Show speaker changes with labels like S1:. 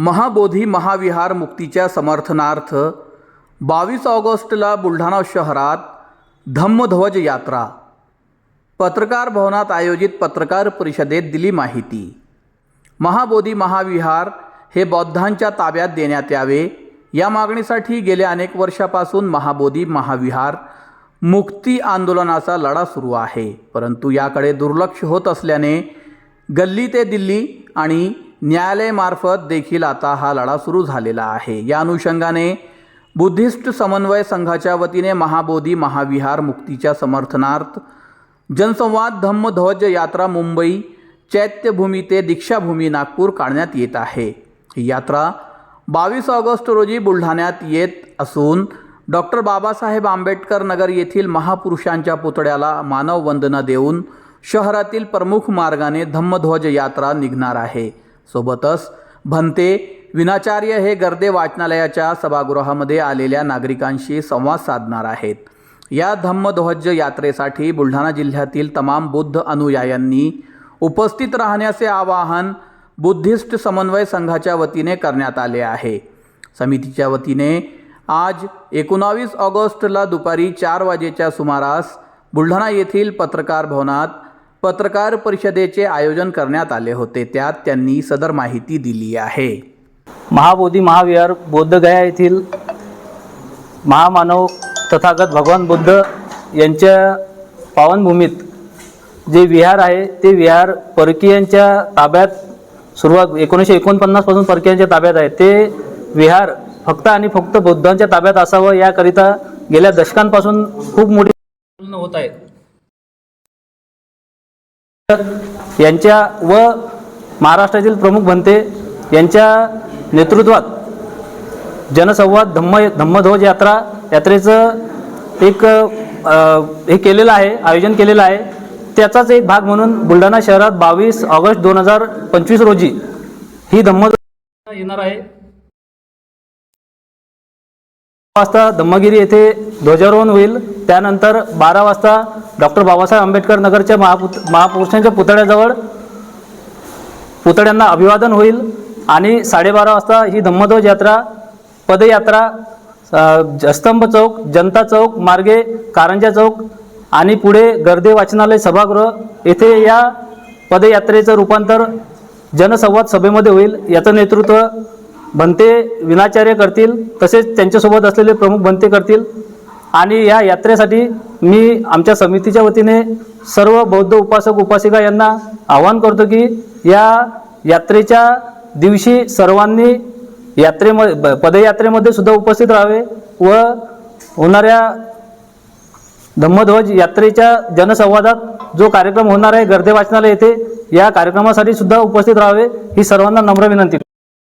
S1: महाबोधी महाविहार मुक्तीच्या समर्थनार्थ बावीस ऑगस्टला बुलढाणा शहरात धम्मध्वज यात्रा. पत्रकार भवनात आयोजित पत्रकार परिषदेत दिली माहिती. महाबोधी महाविहार हे बौद्धांच्या ताब्यात देण्यात यावे या मागणीसाठी गेल्या अनेक वर्षापासून महाबोधी महाविहार मुक्ती आंदोलनाचा लढा सुरू आहे. परंतु याकडे दुर्लक्ष होत असल्याने गल्ली ते दिल्ली आणि न्यायालयामार्फत देखील आता हा लढा सुरू झालेला आहे. या अनुषंगाने बुद्धिस्ट समन्वय संघाच्या वतीने महाबोधी महाविहार मुक्तीच्या समर्थनार्थ जनसंवाद धम्मध्वज यात्रा मुंबई चैत्यभूमी ते दीक्षाभूमी नागपूर काढण्यात येत आहे. ही यात्रा बावीस ऑगस्ट रोजी बुलढाण्यात येत असून डॉक्टर बाबासाहेब आंबेडकर नगर येथील महापुरुषांच्या पुतळ्याला मानववंदना देऊन शहरातील प्रमुख मार्गाने धम्मध्वज यात्रा निघणार आहे. सोबतच भंते विनाचार्य हे गर्दे वाचनालयाच्या सभागृहामध्ये आलेल्या नागरिकांशी संवाद साधणार आहेत. या धम्मध्वज यात्रेसाठी बुलढाणा जिल्ह्यातील तमाम बुद्ध अनुयायांनी उपस्थित राहण्याचे आवाहन बुद्धिस्ट समन्वय संघाच्या वतीने करण्यात आले आहे. समितीच्या वतीने आज एकोणावीस ऑगस्टला दुपारी चार वाजेच्या सुमारास बुलढाणा येथील पत्रकार भवनात पत्रकार परिषदेचे आयोजन करण्यात आले होते. त्यात त्यांनी सदर माहिती दिली आहे.
S2: महाबोधी महाविहार बोद्धगया येथील महामानव तथागत भगवान बुद्ध यांच्या पावनभूमीत जे विहार आहे ते विहार परकीयांच्या ताब्यात सुरुवात एकोणीसशे एकोणपन्नासपासून परकीयांच्या ताब्यात आहे. ते विहार फक्त आणि फक्त बुद्धांच्या ताब्यात असावं याकरिता गेल्या दशकांपासून खूप मोठी होत आहेत. यांच्या व महाराष्ट्रातील प्रमुख बनते यांच्या नेतृत्वात जनसंवाद धम्म धम्मध्वज यात्रा यात्रेचं एक हे केलेलं आहे आयोजन केलेलं आहे. त्याचाच एक भाग म्हणून बुलढाणा शहरात बावीस ऑगस्ट दोन हजार पंचवीस रोजी ही धम्मध्वज येणार आहे. वाजता धम्मगिरी येथे ध्वजारोहण होईल. त्यानंतर बारा वाजता डॉक्टर बाबासाहेब आंबेडकर नगरच्या महापुत महापुरुषांच्या पुतळ्याजवळ पुतळ्यांना अभिवादन होईल आणि साडेबारा वाजता ही धम्मध्वज यात्रा पदयात्रा स्तंभ चौक जनता चौक मार्गे कारंजा चौक आणि पुढे गर्दे वाचनालय सभागृह येथे या पदयात्रेचं रूपांतर जनसंवाद सभेमध्ये होईल. याचं नेतृत्व भंते विनाचार्य करतील तसेच त्यांच्यासोबत असलेले प्रमुख भंते करतील आणि या यात्रेसाठी मी आमच्या समितीच्या वतीने सर्व बौद्ध उपासक उपासिका यांना आवाहन करतो की या यात्रेच्या दिवशी सर्वांनी यात्रेमध्ये पदयात्रेमध्ये सुद्धा उपस्थित राहावे व होणाऱ्या धम्मध्वज यात्रेच्या जनसंवादात जो कार्यक्रम होणार आहे गर्दे वाचनालय येथे या कार्यक्रमासाठी सुद्धा उपस्थित राहावे ही सर्वांना नम्र विनंती.